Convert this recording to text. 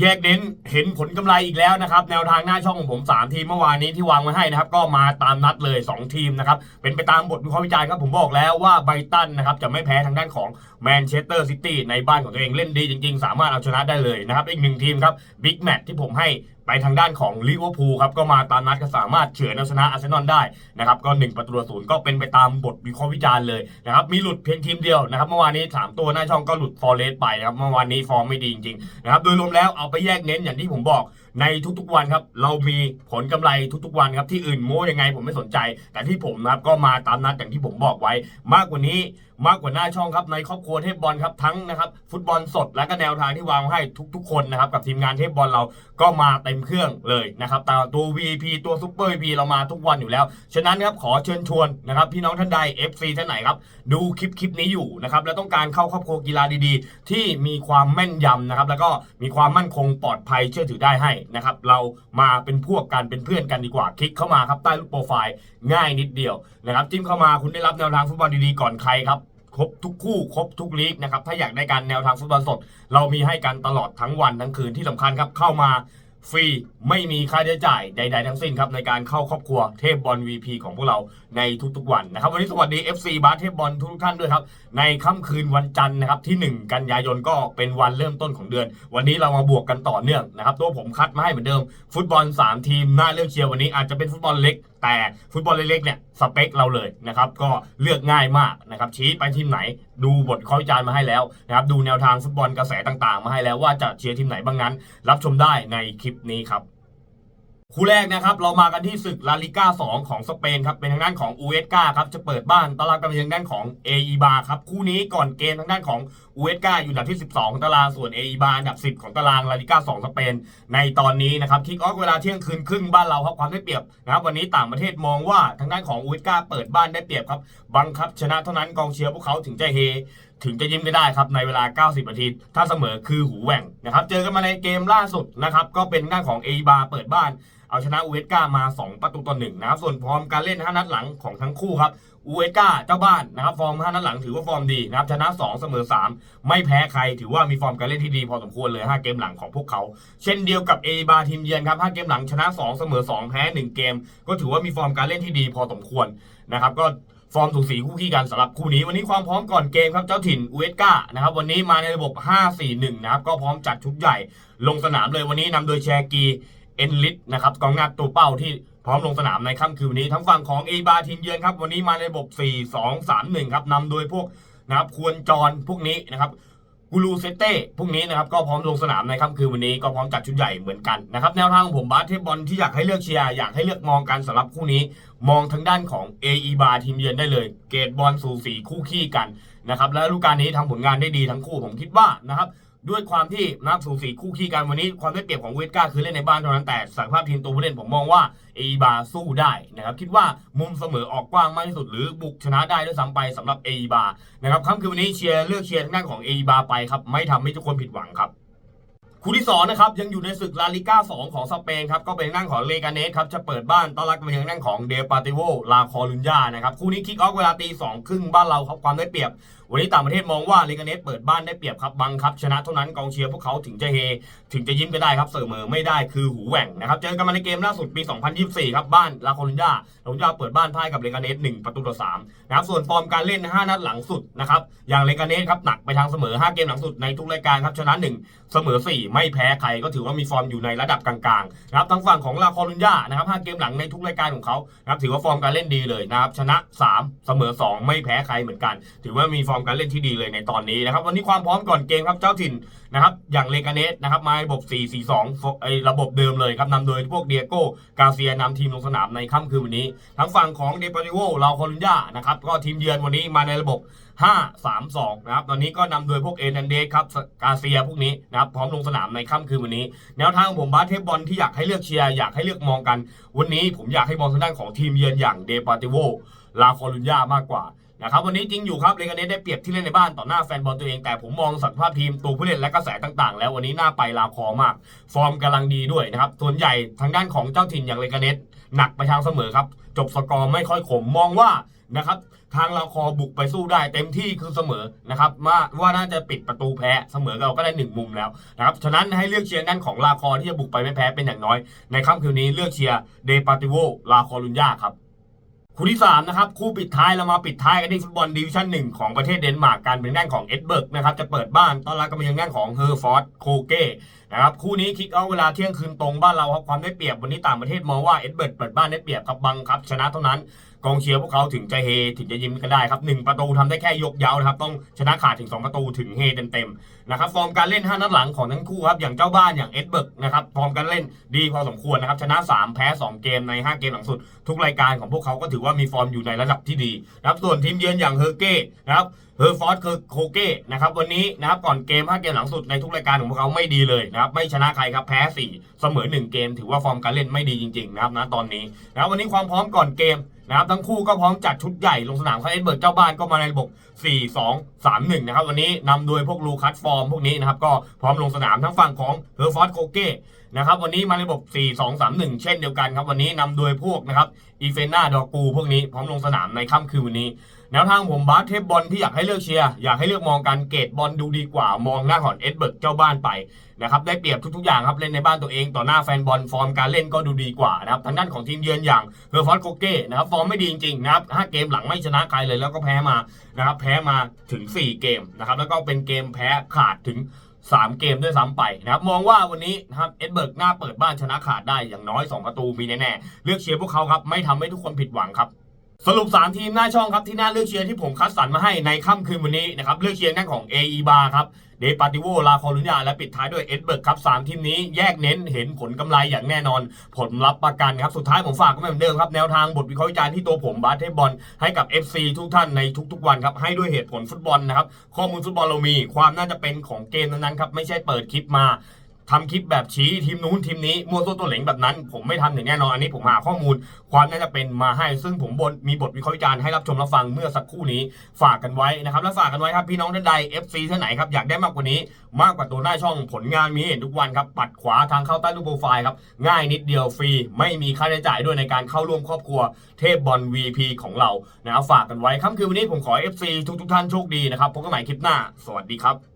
แยกเน้นเห็นผลกำไรอีกแล้วนะครับ แนวทางหน้าช่องของผม 3 ทีมเมื่อวานนี้ที่วางไว้ให้นะครับ ก็มาตามนัดเลย 2 ทีมนะครับ เป็นไปตามบทวิเคราะห์วิจารณ์ครับ ผมบอกแล้วว่าไบรตันนะครับ จะไม่แพ้ทางด้านของแมนเชสเตอร์ซิตี้ในบ้านของตัวเองเล่นดีจริงๆ สามารถเอาชนะได้เลยนะครับ อีกหนึ่งทีมครับบิ๊กแมตที่ผมให้ ไปทางด้านของลิเวอร์พูลครับก็มาตามนัดก็สามารถเฉือนเอาชนะอาร์เซนอลได้นะครับก็ 1 ประตูศูนย์ก็เป็นไปตามบทวิเคราะห์วิจารณ์เลยนะครับมีหลุดเพียงทีมเดียวนะครับเมื่อวานนี้ 3 ตัวหน้าช่องก็หลุดฟอร์เรสไปนะครับเมื่อวานนี้ฟอร์มไม่ดีจริงๆนะครับโดยรวมแล้วเอาไปแยกเน้นอย่างที่ผมบอก ในทุกๆวันครับ เรามีผลกำไรทุกๆวันครับ ที่อื่นโม้ยังไงผมไม่สนใจ แต่ที่ผมนะครับก็มาตามนัดอย่างที่ผมบอกไว้ มากกว่านี้มากกว่าหน้าช่องครับในครอบครัวเทพบอลครับทั้งนะครับฟุตบอลสดและก็แนวทางที่วางให้ทุก ๆ คนนะครับกับทีมงานเทพบอลเราก็มาเต็มเครื่องเลยนะครับตตัว VIP ตัวซุปเปอร์ VIP เรามาทุกวันอยู่แล้ว ฉะนั้นครับขอเชิญชวนนะครับพี่น้องท่านใด FC ท่านไหนครับดูคลิปคลิปนี้อยู่นะครับแล้วต้องการเข้าครอบครัวกีฬาดีๆ ที่มีความแม่นยำนะครับแล้วก็มีความมั่นคงปลอดภัยเชื่อถือได้ให้นะครับ เรามาเป็นพวกกันเป็นเพื่อนกันดีกว่า คลิกเข้ามาครับใต้รูปโปรไฟล์ง่ายนิดเดียวนะครับ จิ้มเข้ามาคุณได้รับแนวทางฟุตบอลดีๆก่อนใครครับครบทุกคู่ครบทุกลีกนะครับถ้าอยากได้การแนวทางฟุตบอลสด เรามีให้กันตลอดทั้งวันทั้งคืนที่สำคัญครับเข้ามา ฟรีไม่มีค่าใช้จ่ายใด ๆ ทั้งสิ้นครับในการเข้าครอบครัวเทพบอล VP ของพวกเราในทุกๆวันนะครับ วันนี้สวัสดี FC บาสเทพบอลทุกท่านด้วยครับ ในค่ำคืนวันจันทร์นะครับที่ 1 กันยายนก็เป็นวันเริ่มต้นของเดือน วันนี้เรามาบวกกันต่อเนื่องนะครับตัวผมคัดมาให้เหมือนเดิม ฟุตบอล 3 ทีมน่าเลือกเชียร์วันนี้อาจจะเป็นฟุตบอลเล็กแต่ฟุตบอลเล็กๆเนี่ยสเปคเราเลยนะครับก็เลือกง่ายมากนะครับชี้ไปทีมไหน ดูบทข้อวิจารณ์มาให้แล้วนะครับดูแนวทางฟุตบอลกระแสต่างๆ มาให้แล้วว่าจะเชียร์ทีมไหนบ้างนั้น รับชมได้ในคลิปนี้ครับ คู่แรกนะครับเรามากันที่ศึกลาลิก้า 2 ของสเปนครับเป็นทางด้านของอูเอสกาครับจะเปิดบ้านต้อนรับกันเป็นทางด้านของเออีบาครับคู่นี้ก่อนเกมทางด้านของอูเอสกาอยู่อันดับที่ 12 ของตารางส่วนเออีบาอันดับ 10 ของตารางลาลิก้า 2 สเปน ในตอนนี้นะครับคิกออฟเวลาเที่ยงคืนครึ่งบ้านเราครับความได้เปรียบนะครับวันนี้ต่างประเทศมองว่าทางด้านของอูเอสกาเปิดบ้านได้เปรียบครับบังคับชนะเท่านั้นกองเชียร์พวกเขาถึงจะเฮถึงจะยิ้มได้ครับในเวลา 90 นาที ถ้าเสมอคือหูแหว่งนะครับเจอกันมาในเกมล่าสุดนะครับก็เป็นหน้าของเอบาเปิดบ้าน เอาชนะอูเอสกามา 2 ประตูต่อหนึ่งนะครับส่วนฟอร์มการเล่น 5 นัดหลังของทั้งคู่ครับอูเอสกาเจ้าบ้านนะครับฟอร์ม 5 นัดหลังถือว่าฟอร์มดีนะครับชนะ 2 เสมอ 3 ไม่แพ้ใครถือว่ามีฟอร์มการเล่นที่ดีพอสมควรเลย 5 เกมหลังของพวกเขา เช่นเดียวกับเอบาทีมเยือนครับ5เกมหลังชนะ 2 เสมอ 2 แพ้ 1 เกม ก็ถือว่ามีฟอร์มการเล่นที่ดีพอสมควรนะครับก็ฟอร์มสูสีคู่ขี้กันสำหรับคู่นี้ วันนี้ความพร้อมก่อนเกมครับเจ้าถิ่นอูเอสกานะครับวันนี้มาในระบบ 5-4-1 นะครับก็พร้อมจัดชุดใหญ่ ลงสนามเลยวันนี้นำโดยแชร์กี เอ็นลิทนะครับกองหน้าตัวเป้าที่พร้อมลงสนามในค่ำคืนวันนี้ ทั้งฝั่งของเอบาทีมเยือนครับ วันนี้มาในระบบ 4-2-3-1 ครับนำโดยพวกนะครับควรจรพวกนี้นะครับกูรูเซเต้พวกนี้นะครับก็พร้อมลงสนามในค่ำคืนวันนี้ก็พร้อมจัดชุดใหญ่เหมือนกันนะครับแนวทางของผมบาสเทบอลที่อยากให้เลือกเชียร์อยากให้เลือกมองกันสำหรับคู่นี้ มองทางด้านของ AE บาทีมเยือนได้เลย เกรดบอลสูสีคู่ขี้กันนะครับและฤดูกาลนี้ทำผลงานได้ดีทั้งคู่ผมคิดว่านะครับ ด้วยความที่นับสูสีคู่ขี้กันวันนี้ความได้เปรียบของเวสกาคือเล่นในบ้านเท่านั้นแต่ศักยภาพทีมตัวผู้เล่นผมมองว่าเอบาสู้ได้นะครับคิดว่ามุมเสมอออกกว้างมากที่สุด หรือบุกชนะได้ด้วยซ้ำไปสำหรับเอบานะครับค่ำคืนวันนี้เชียร์เลือกเชียร์ทางด้านของเอบาไปครับไม่ทำให้ทุกคนผิดหวังครับคู่ที่2นะครับยังอยู่ในศึกลาลิก้า 2 ของสเปนครับก็เป็นนั่งของเลกาเนสครับจะเปิดบ้านต้อนรับกันไปยังนั่งของเดปาติโวลาคอลุนยานะครับคู่นี้คิกออฟเวลาตีสองครึ่งบ้านเราครับความได้เปรียบวันนี้ต่างประเทศมองว่าเลกาเนสเปิดบ้านได้เปรียบครับบังคับ ชนะเท่านั้นกองเชียร์พวกเขาถึงจะเฮ ถึงจะยิ้มก็ได้ครับเสมอไม่ได้คือหูแหว่งนะครับเจอกันมาในเกมล่าสุดปี 2024 ครับบ้านลาคอลุนยาลาคอลุนยาเปิดบ้านพ่ายกับเลกาเนส1ประตูต่อ3นะครับส่วนฟอร์มการเล่น 5 นัดหลังสุดนะครับอย่างเลกาเนสครับหนักไปทางเสมอ 5 เกมหลังสุดในทุกรายการครับชนะ 1 เสมอ 4 ไม่แพ้ใครก็ถือว่ามีฟอร์มอยู่ในระดับกลางๆนะครับทั้งฝั่งของลาคอลุนยานะครับ5เกมหลังในทุกรายการของเขานะครับถือว่าฟอร์มการเล่นดีเลยนะครับชนะ 3 เสมอ 2 ไม่แพ้ใครเหมือนกัน ถือว่ามีฟอร์มการเล่นที่ดีเลยในตอนนี้นะครับ วันนี้ความพร้อมก่อนเกมครับเจ้าถิ่นนะครับ อย่างเลกาเนสนะครับมาระบบ 4-4-2ไอระบบเดิมเลยครับนำโดยพวกเดียโก้กาเซียนำทีมลงสนามในค่ำคืนวันนี้ทั้งฝั่งของเดปาริโวลาคอลุนยานะครับก็ทีมเยือนวันนี้มาในระบบ 5-3-2 นะครับตอนนี้ก็นำโดยพวกเอนันเดสครับกาเซียพวกนี้นะครับพร้อมลงสนามในค่ำคืนวันนี้ แนวทางของผมบาสเทปบอลที่อยากให้เลือกเชียร์อยากให้เลือกมองกัน วันนี้ผมอยากให้มองทางด้านของทีมเยือนอย่างเดปาติโวลาคอลุนยามากกว่า นะครับวันนี้จริงอยู่ครับเลกาเนสได้เปรียบที่เล่นในบ้านต่อหน้าแฟนบอลตัวเองแต่ผมมองศักยภาพทีมตัวผู้เล่นและกระแสต่างๆ แล้ววันนี้น่าไปลาคอมาก ฟอร์มกำลังดีด้วยนะครับส่วนใหญ่ทางด้านของเจ้าถิ่นอย่างเลกาเนสหนักไปทางเสมอครับจบสกอร์ไม่ค่อยขมมองว่านะครับทางลาคอบุกไปสู้ได้เต็มที่คือเสมอนะครับว่าว่าน่าจะปิดประตูแพ้เสมอเราก็ได้หนึ่งมุมแล้วนะครับฉะนั้นให้เลือกเชียร์ด้านของลาคอที่จะบุกไปไม่แพ้เป็นอย่างน้อย ในค่ำคืนนี้เลือกเชียร์เดปาติโวลาคอลุนยาครับ คู่ที่3นะครับคู่ปิดท้ายเรามาปิดท้ายกันที่ฟุตบอลดิวิชั่นหนึ่งของประเทศเดนมาร์กการเป็นด้านของเอ็ดเบิร์กนะครับจะเปิดบ้านต้อนรับกันไปยังด้านของเฮอร์ฟอร์ดโคเก้นะครับคู่นี้คิกเอาเวลาเที่ยงคืนตรงบ้านเราครับความได้เปรียบวันนี้ต่างประเทศมองว่าเอ็ดเบิร์กเปิดบ้านได้เปรียบครับบังครับชนะเท่านั้น กองเชียร์พวกเขาถึงจะเฮถึงจะยิ้มกันได้ครับหนึ่งประตูทำได้แค่ยกเย้านะครับต้องชนะขาดถึง 2 ประตูถึงเฮเต็มๆนะครับฟอร์มการเล่น 5 นัดหลังของทั้งคู่ครับอย่างเจ้าบ้านอย่างเอ็ดเบิร์กนะครับฟอร์มการเล่นดีพอสมควรนะครับชนะ 3 แพ้ 2 เกมใน 5 เกมหลังสุด ทุกรายการของพวกเขาก็ถือว่ามีฟอร์มอยู่ในระดับที่ดีนะครับส่วนทีมเยือนอย่างเฮอร์เก้นะครับเฮอร์ฟอร์ดคือโคเก้นะครับวันนี้นะครับก่อนเกม 5 เกมหลังสุดในทุกรายการของพวกเขาไม่ดีเลยนะครับไม่ชนะใครครับแพ้ 4 เสมอ 1 เกม ถือว่าฟอร์มการเล่นไม่ดีจริงๆนะครับณตอนนี้นะครับวันนี้ความพร้อมก่อนเกม นะครับทั้งคู่ก็พร้อมจัดชุดใหญ่ลงสนามคาเอ็ดเบิร์ดเจ้าบ้านก็มาในระบบ 4 2 3 1 นะครับ วันนี้นำโดยพวกลูคัสฟอร์มพวกนี้นะครับ ก็พร้อมลงสนามทั้งฝั่งของเฮอร์ฟอร์ดโคเก้นะครับวันนี้มาในระบบ 4 2 3 1 เช่นเดียวกันครับวันนี้นำโดยพวกนะครับอีเฟน่าดอกูพวกนี้พร้อมลงสนามในค่ำคืนวันนี้ แนวทางผมบาสเทปบอลที่อยากให้เลือกเชียร์อยากให้เลือกมองการเกตบอลดูดีกว่ามองหน้าของเอ็ดเบิร์กเจ้าบ้านไปนะครับได้เปรียบทุกๆอย่างครับเล่นในบ้านตัวเองต่อหน้าแฟนบอลฟอร์มการเล่นก็ดูดีกว่านะครับทางด้านของทีมเยือนอย่างเฮอร์ฟอร์ดโคเก้นะครับฟอร์มไม่ดีจริงๆนะครับห้าเกมหลังไม่ชนะใครเลยแล้วก็แพ้มานะครับแพ้มาถึง 4 เกมนะครับแล้วก็เป็นเกมแพ้ขาดถึง 3 เกมด้วยซ้ำไปนะครับมองว่าวันนี้นะครับเอ็ดเบิร์กหน้าเปิดบ้านชนะขาดได้อย่างน้อย 2 ประตูมีแน่ๆเลือกเชียร์พวกเขาครับไม่ทำให้ทุกคนผิดหวังครับ สรุป 3 ทีมหน้าช่องครับที่น่าเลือกเชียร์ที่ผมคัดสรรมาให้ในค่ำคืนวันนี้นะครับเลือกเชียร์ด้านของ AE Bar ครับเดปาติโวลาคอลุญญาและปิดท้ายด้วยเอ็ดเบิร์กครับ3ทีมนี้แยกเน้นเห็นผลกำไรอย่างแน่นอน ผลลัพธ์ประกันครับ สุดท้ายผมฝากก็เหมือนเดิมครับ แนวทางบทวิเคราะห์วิจารณ์ที่ตัวผมบาสเทบอลให้กับ FC ทุกท่านในทุกๆวันครับ ให้ด้วยเหตุผลฟุตบอลนะครับ ข้อมูลฟุตบอลเรามี ความน่าจะเป็นของเกมนั้นๆครับไม่ใช่เปิดคลิปมา ทำคลิปแบบชี้ทีมนู้นทีมนี้มั่วตัวตัวเหลงแบบนั้น ผมไม่ทำอย่างแน่นอนอันนี้ผมหาข้อมูล ความน่าจะเป็นมาให้ ซึ่งผมบนมีบทวิเคราะห์วิจารณ์ให้รับชมรับฟังเมื่อสักครู่นี้ฝากกันไว้นะครับและฝากกันไว้ครับพี่น้องท่านใด FC ท่านไหนครับอยากได้มากกว่านี้ มากกว่าตัวหน้าช่องผลงานมีเห็นทุกวันครับปัดขวาทางเข้าใต้รูปโปรไฟล์ครับง่ายนิดเดียวฟรี ไม่มีค่าใช้จ่ายด้วยในการเข้าร่วมครอบครัวเทพบอล VP ของเรานะครับฝากกันไว้ค่ำคืนวันนี้ผมขอ FC ทุกๆท่านโชคดีนะครับพบกันใหม่คลิปหน้า สวัสดีครับ